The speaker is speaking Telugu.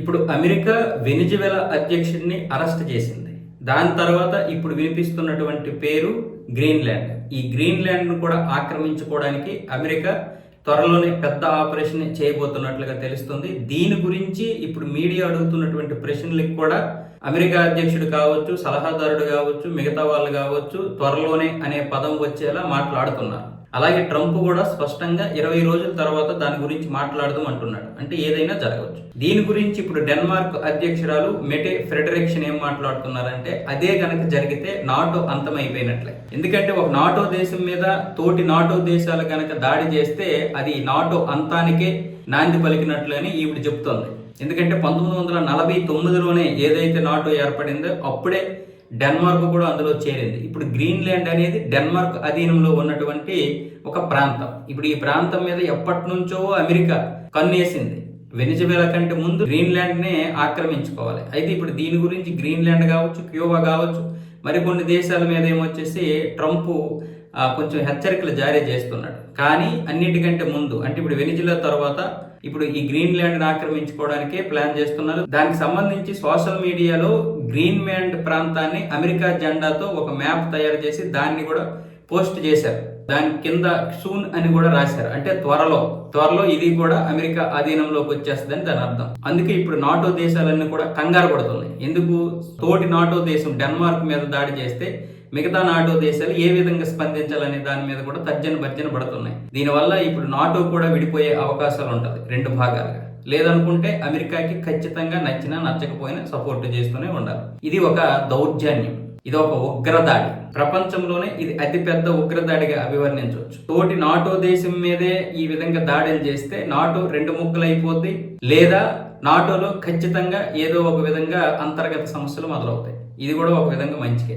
ఇప్పుడు అమెరికా వెనిజువెలా అధ్యక్షుడిని అరెస్ట్ చేసింది. దాని తర్వాత ఇప్పుడు వినిపిస్తున్నటువంటి పేరు గ్రీన్లాండ్. ఈ గ్రీన్లాండ్ను కూడా ఆక్రమించుకోవడానికి అమెరికా త్వరలోనే పెద్ద ఆపరేషన్ చేయబోతున్నట్లుగా తెలుస్తుంది. దీని గురించి ఇప్పుడు మీడియా అడుగుతున్నటువంటి ప్రశ్నలకు కూడా అమెరికా అధ్యక్షుడు కావచ్చు సలహాదారుడు కావచ్చు మిగతా వాళ్ళు కావచ్చు త్వరలోనే అనే పదం వచ్చేలా మాట్లాడుతున్నారు. అలాగే ట్రంప్ కూడా స్పష్టంగా ఇరవై రోజుల తర్వాత దాని గురించి మాట్లాడదాం అంటున్నాడు. అంటే ఏదైనా జరగవచ్చు. దీని గురించి ఇప్పుడు డెన్మార్క్ అధ్యక్షురాలు మెటే ఫెడరేషన్ ఏం మాట్లాడుతున్నారంటే అదే గనక జరిగితే నాటో అంతమైపోయినట్లే. ఎందుకంటే ఒక నాటో దేశం మీద తోటి నాటో దేశాలు గనక దాడి చేస్తే అది నాటో అంతానికే నాంది పలికినట్లని ఈవిడ చెప్తోంది. ఎందుకంటే పంతొమ్మిది వందల నలభై తొమ్మిదిలోనే ఏదైతే నాటో ఏర్పడిందో అప్పుడే డెన్మార్క్ కూడా అందులో చేరింది. ఇప్పుడు గ్రీన్లాండ్ అనేది డెన్మార్క్ అధీనంలో ఉన్నటువంటి ఒక ప్రాంతం. ఇప్పుడు ఈ ప్రాంతం మీద ఎప్పటి నుంచో అమెరికా కన్నేసింది. వెనిజువేలా కంటే ముందు గ్రీన్లాండ్నే ఆక్రమించుకోవాలి. అయితే ఇప్పుడు దీని గురించి గ్రీన్లాండ్ కావచ్చు క్యూబా కావచ్చు మరికొన్ని దేశాల మీద ఏమొచ్చేసి ట్రంప్ కొంచెం హెచ్చరికలు జారీ చేస్తున్నాడు. కానీ అన్నిటికంటే ముందు అంటే ఇప్పుడు వెనిజులా తర్వాత ఇప్పుడు ఈ గ్రీన్లాండ్ ఆక్రమించుకోవడానికే ప్లాన్ చేస్తున్నారు. దానికి సంబంధించి సోషల్ మీడియాలో గ్రీన్లాండ్ ప్రాంతాన్ని అమెరికా జెండాతో ఒక మ్యాప్ తయారు చేసి దాన్ని కూడా పోస్ట్ చేశారు. దాని కింద సూన్ అని కూడా రాశారు. అంటే త్వరలో. త్వరలో ఇది కూడా అమెరికా అధీనంలోకి వచ్చేస్తుందని దాని అర్థం. అందుకే ఇప్పుడు నాటో దేశాలన్నీ కూడా కంగారు పడుతున్నాయి. ఎందుకు? తోటి నాటో దేశం డెన్మార్క్ మీద దాడి చేస్తే మిగతా నాటో దేశాలు ఏ విధంగా స్పందించాలనే దాని మీద కూడా తర్జన భర్జన పడుతున్నాయి. దీనివల్ల ఇప్పుడు నాటో కూడా విడిపోయే అవకాశాలు ఉంటుంది రెండు భాగాలుగా. లేదనుకుంటే అమెరికాకి ఖచ్చితంగా నచ్చినా నచ్చకపోయినా సపోర్ట్ చేస్తూనే ఉండాలి. ఇది ఒక దౌర్జన్యం. ఇది ఒక ఉగ్రదాడి. ప్రపంచంలోనే ఇది అతిపెద్ద ఉగ్రదాడిగా అభివర్ణించవచ్చు. తోటి నాటో దేశం మీదే ఈ విధంగా దాడులు చేస్తే నాటో రెండు ముక్కలు అయిపోద్ది లేదా నాటోలో ఖచ్చితంగా ఏదో ఒక విధంగా అంతర్గత సమస్యలు మొదలవుతాయి. ఇది కూడా ఒక విధంగా మంచికే.